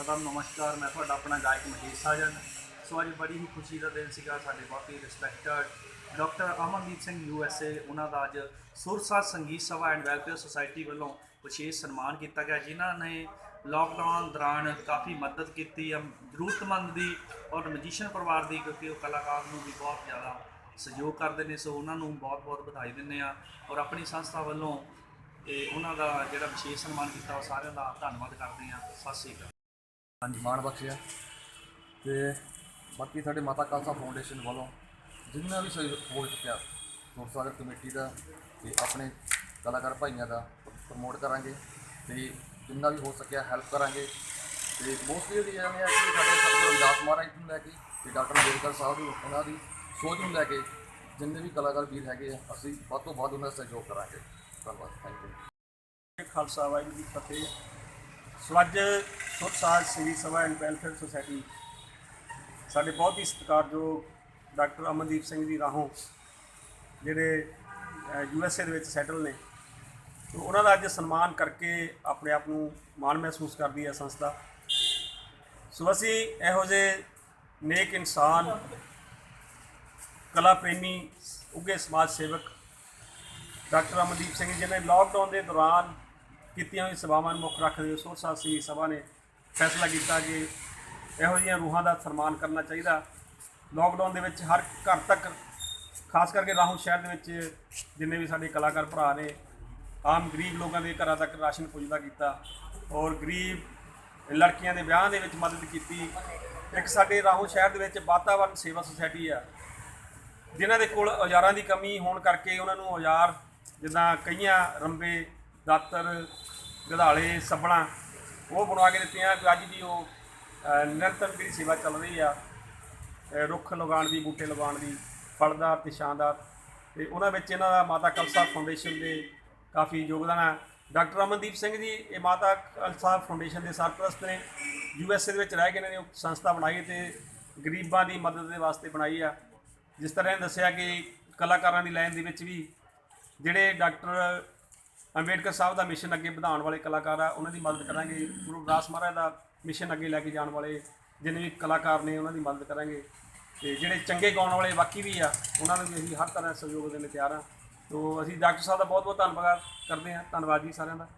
ਅਦਮ ਨਮਸਕਾਰ, ਮੈਂ ਤੁਹਾਡਾ ਆਪਣਾ ਗਾਇਕ ਮਹੇਸ਼ ਸਾਜਨ। ਸੋ ਅੱਜ ਬੜੀ ਹੀ ਖੁਸ਼ੀ ਦਾ ਦਿਨ ਸੀਗਾ, ਸਾਡੇ ਬਹੁਤ ਹੀ respected doctor Amandeep Singh U S A ਉਹਨਾਂ ਦਾ ਅੱਜ ਸੁਰਸਾਜ ਸੰਗੀਤ ਸਭਾ ਐਂਡ ਵੈਲਫੇਅਰ ਸੁਸਾਇਟੀ ਵੱਲੋਂ ਵਿਸ਼ੇਸ਼ ਸਨਮਾਨ ਕੀਤਾ ਗਿਆ, ਜਿਨ੍ਹਾਂ ਨੇ ਲਾਕਡਾਊਨ ਦੌਰਾਨ ਕਾਫੀ ਮਦਦ ਕੀਤੀ ਆ ਜ਼ਰੂਰਤਮੰਦ ਦੀ ਔਰ ਮਜੀਸ਼ੀਅਨ ਪਰਿਵਾਰ ਦੀ, ਕਿਉਂਕਿ ਉਹ ਕਲਾਕਾਰ ਨੂੰ ਵੀ ਬਹੁਤ ਜ਼ਿਆਦਾ ਸਹਿਯੋਗ ਕਰਦੇ ਨੇ, ਸੋ ਉਹਨਾਂ ਨੂੰ ਬਹੁਤ-ਬਹੁਤ ਵਧਾਈ ਦਿੰਦੇ ਆ ਔਰ ਆਪਣੀ ਸੰਸਥਾ ਵੱਲੋਂ ਇਹ ਉਹਨਾਂ ਦਾ ਜਿਹੜਾ ਵਿਸ਼ੇਸ਼ ਸਨਮਾਨ ਕੀਤਾ, ਉਹ ਸਾਰਿਆਂ ਦਾ ਧੰਨਵਾਦ ਕਰਦੇ ਆ ਸਤਿ ਸ੍ਰੀ ਅਕਾਲ। ਹਾਂਜੀ। ਮਾਣ ਬਖਸ਼ਿਆ ਤੇ ਬਾਕੀ ਸਾਡੇ ਮਾਤਾ ਖਾਲਸਾ ਫਾਊਂਡੇਸ਼ਨ ਵੱਲੋਂ ਜਿੰਨਾ ਵੀ ਸਹਿਯੋਗ ਹੋ ਚੁੱਕਿਆ ਗੁਰਸਾਗਰ ਕਮੇਟੀ ਦਾ ਤੇ ਆਪਣੇ ਕਲਾਕਾਰ ਭਾਈਆਂ ਦਾ ਪ੍ਰਮੋਟ ਕਰਾਂਗੇ ਤੇ ਜਿੰਨਾ ਵੀ ਹੋ ਸਕਿਆ ਹੈਲਪ ਕਰਾਂਗੇ। ਤੇ ਮੋਸਟਲੀ ਇਹ ਹੈ ਕਿ ਸਾਡੇ ਸਤਿਗੁਰੂ ਰਵਿਦਾਸ ਮਹਾਰਾਜ ਨੂੰ ਲੈ ਕੇ ਤੇ ਡਾਕਟਰ ਅੰਬੇਡਕਰ ਸਾਹਿਬ ਦੀ ਉਹਨਾਂ ਦੀ ਸੋਚ ਨੂੰ ਲੈ ਕੇ ਜਿੰਨੇ ਵੀ ਕਲਾਕਾਰ ਵੀਰ ਹੈਗੇ ਆ ਅਸੀਂ ਵੱਧ ਤੋਂ ਵੱਧ ਉਹਨਾਂ ਦਾ ਸਹਿਯੋਗ ਕਰਾਂਗੇ। ਧੰਨਵਾਦ। ਥੈਂਕ ਯੂ ਖਾਲਸਾ ਵਾਹਿਗੁਰੂ ਜੀ ਫਤਿਹ। ਸੋ ਅੱਜ Sursaj Shri Sabha and welfare society ਸਾਡੇ ਬਹੁਤ ਹੀ ਸਤਿਕਾਰਯੋਗ ਡਾਕਟਰ ਅਮਨਦੀਪ ਸਿੰਘ ਜੀ ਰਾਹੋਂ, ਜਿਹੜੇ ਯੂ ਐਸ ਏ ਦੇ ਵਿੱਚ ਸੈਟਲ ਨੇ। ਤੋ ਉਹਨਾਂ ਦਾ ਅੱਜ ਸਨਮਾਨ ਕਰਕੇ ਆਪਣੇ ਆਪ ਨੂੰ ਮਾਣ ਮਹਿਸੂਸ ਕਰਦੀ ਹੈ ਸੰਸਥਾ। ਸੋ ਅਸੀਂ ਇਹੋ ਜਿਹੇ ਨੇਕ ਇਨਸਾਨ ਕਲਾ ਪ੍ਰੇਮੀ ਉੱਗੇ ਸਮਾਜ ਸੇਵਕ ਡਾਕਟਰ ਅਮਨਦੀਪ ਸਿੰਘ ਜੀ ਨੇ ਲਾਕਡਾਊਨ ਦੇ ਦੌਰਾਨ ਕੀਤੀਆਂ ਹੋਈ ਸੇਵਾਵਾਂ ਨੂੰ ਮੁੱਖ ਰੱਖਦੇ ਹੋਏ ਸੋਚ ਸਾਸੀ ਸਭਾ ਨੇ ਫੈਸਲਾ ਕੀਤਾ ਕਿ ਇਹੋ ਜਿਹੀਆਂ ਰੂਹਾਂ ਦਾ ਸਨਮਾਨ ਕਰਨਾ ਚਾਹੀਦਾ। ਲਾਕਡਾਊਨ ਦੇ ਵਿੱਚ ਹਰ ਘਰ ਤੱਕ, ਖਾਸ ਕਰਕੇ ਰਾਹੋਂ ਸ਼ਹਿਰ ਦੇ ਵਿੱਚ ਜਿੰਨੇ ਵੀ ਸਾਡੇ ਕਲਾਕਾਰ ਭਰਾ ਨੇ, ਆਮ ਗਰੀਬ ਲੋਕਾਂ ਦੇ ਘਰਾਂ ਤੱਕ ਰਾਸ਼ਨ ਪੁੱਜਦਾ ਕੀਤਾ ਔਰ ਗਰੀਬ ਲੜਕੀਆਂ ਦੇ ਵਿਆਹਾਂ ਦੇ ਵਿੱਚ ਮਦਦ ਕੀਤੀ। ਇੱਕ ਸਾਡੇ ਰਾਹੋਂ ਸ਼ਹਿਰ ਦੇ ਵਿੱਚ ਵਾਤਾਵਰਣ ਸੇਵਾ ਸੁਸਾਇਟੀ ਆ, ਜਿਨ੍ਹਾਂ ਦੇ ਕੋਲ ਔਜ਼ਾਰਾਂ ਦੀ ਕਮੀ ਹੋਣ ਕਰਕੇ ਉਹਨਾਂ ਨੂੰ ਔਜ਼ਾਰ ਜਿੱਦਾਂ ਕਈਆਂ ਰੰਬੇ ਦਾਤਰ, ਗਧਾਲੇ, ਸੱਬਲਾਂ, ਉਹ ਬਣਵਾ ਕੇ ਦਿੱਤੀਆਂ। ਤੇ ਅੱਜ ਵੀ ਉਹ ਨਿਰੰਤਰ ਜਿਹੜੀ ਸੇਵਾ ਚੱਲ ਰਹੀ ਆ ਰੁੱਖ ਲਗਾਉਣ ਦੀ, ਬੂਟੇ ਲਗਾਉਣ ਦੀ, ਫਲਦਾਰ ਤੇ ਸ਼ਾਨਦਾਰ। ਤੇ ਉਹਨਾਂ ਵਿੱਚ ਇਹਨਾਂ ਦਾ ਮਾਤਾ ਕਲਸਾ ਫਾਊਂਡੇਸ਼ਨ ਦੇ ਕਾਫੀ ਯੋਗਦਾਨ ਹੈ ਡਾਕਟਰ ਅਮਨਦੀਪ ਸਿੰਘ ਜੀ, ਇਹ ਮਾਤਾ ਕਲਸਾ ਫਾਊਂਡੇਸ਼ਨ ਦੇ ਸਰਪ੍ਰਸਤ ਨੇ। ਯੂ ਐਸ ਏ ਦੇ ਵਿੱਚ ਰਹਿ ਕੇ ਇਹਨਾਂ ਨੇ ਉਹ ਸੰਸਥਾ ਬਣਾਈ ਤੇ ਗਰੀਬਾਂ ਦੀ ਮਦਦ ਦੇ ਵਾਸਤੇ ਬਣਾਈ ਆ। ਜਿਸ ਤਰ੍ਹਾਂ ਇਹ ਦੱਸਿਆ ਕਿ ਕਲਾਕਾਰਾਂ ਦੀ ਲਾਈਨ ਦੇ ਵਿੱਚ ਵੀ ਜਿਹੜੇ ਡਾਕਟਰ ਅੰਬੇਡਕਰ ਸਾਹਿਬ ਦਾ ਮਿਸ਼ਨ ਅੱਗੇ ਵਧਾਉਣ ਵਾਲੇ ਕਲਾਕਾਰ ਆ, ਉਹਨਾਂ ਦੀ ਮਦਦ ਕਰਾਂਗੇ। ਗੁਰੂ ਰਵਿਦਾਸ ਮਹਾਰਾਜ ਦਾ ਮਿਸ਼ਨ ਅੱਗੇ ਲੈ ਕੇ ਜਾਣ ਵਾਲੇ ਜਿੰਨੇ ਵੀ ਕਲਾਕਾਰ ਨੇ, ਉਹਨਾਂ ਦੀ ਮਦਦ ਕਰਾਂਗੇ। ਤੇ ਜਿਹੜੇ ਚੰਗੇ ਗਾਉਣ ਵਾਲੇ ਬਾਕੀ ਵੀ ਆ, ਉਹਨਾਂ ਨੂੰ ਵੀ ਅਸੀਂ ਹਰ ਤਰ੍ਹਾਂ ਸਹਿਯੋਗ ਦੇਣ ਲਈ ਤਿਆਰ ਆ। ਤੋ ਅਸੀਂ ਡਾਕਟਰ ਸਾਹਿਬ ਦਾ ਬਹੁਤ ਬਹੁਤ ਧੰਨਵਾਦ ਕਰਦੇ ਹਾਂ। ਧੰਨਵਾਦ ਜੀ ਸਾਰਿਆਂ ਦਾ।